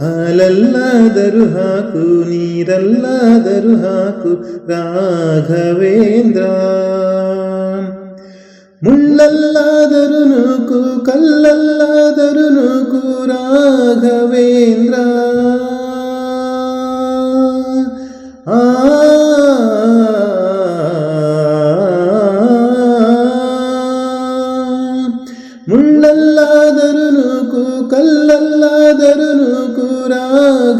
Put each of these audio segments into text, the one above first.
ಹಾಲಲ್ಲಾದರೂ ಹಾಕು ನೀರಲ್ಲಾದರೂ ಹಾಕು ರಾಘವೇಂದ್ರ. ಮುಳ್ಳಲ್ಲಾದರೂ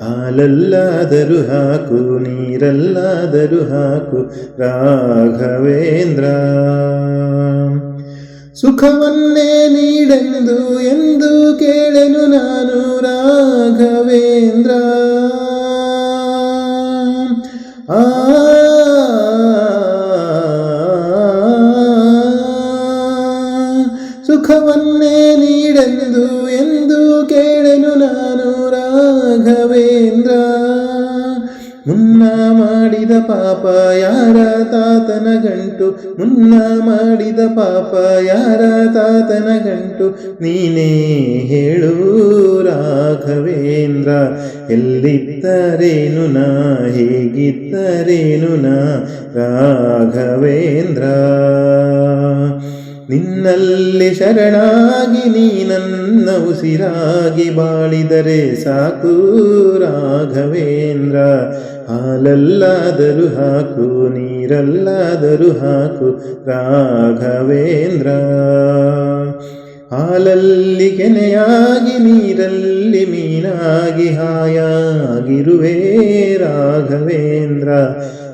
ಹಾಲಲ್ಲಾದರೂ ಹಾಕು ನೀರಲ್ಲಾದರೂ ಹಾಕು ರಾಘವೇಂದ್ರ ಸುಖವನ್ನೇ ನೀಡೆಂದು ಎಂದು ಕೇಳೆನು ನಾನು ರಾಘವೇಂದ್ರ ಸುಖವನ್ನೇ ನೀಡೆಂದು ಎಂದು ಕೇಳೆನು ನಾನು ರಾಘವೇಂದ್ರ. ಮುನ್ನ ಮಾಡಿದ ಪಾಪ ಯಾರ ತಾತನ ಗಂಟು? ಮುನ್ನ ಮಾಡಿದ ಪಾಪ ಯಾರ ತಾತನ ಗಂಟು? ನೀನೇ ಹೇಳು ರಾಘವೇಂದ್ರ, ಎಲ್ಲಿದ್ದರೇನು ನಾ? ಹೇಗಿದ್ದರೇನು ನಾ? ರಾಘವೇಂದ್ರ. ನಿನ್ನಲ್ಲಿ ಶರಣಾಗಿ ನೀ ನನ್ನ ಉಸಿರಾಗಿ ಬಾಳಿದರೆ ಸಾಕು ರಾಘವೇಂದ್ರ. ಹಾಲಲ್ಲಾದರೂ ಹಾಕು, ನೀರಲ್ಲಾದರೂ ಹಾಕು ರಾಘವೇಂದ್ರ. ಹಾಲಲ್ಲಿ ಕೆನೆಯಾಗಿ, ನೀರಲ್ಲಿ ಮೀನಾಗಿ ಹಾಯಾಗಿರುವೆ ರಾಘವೇಂದ್ರ.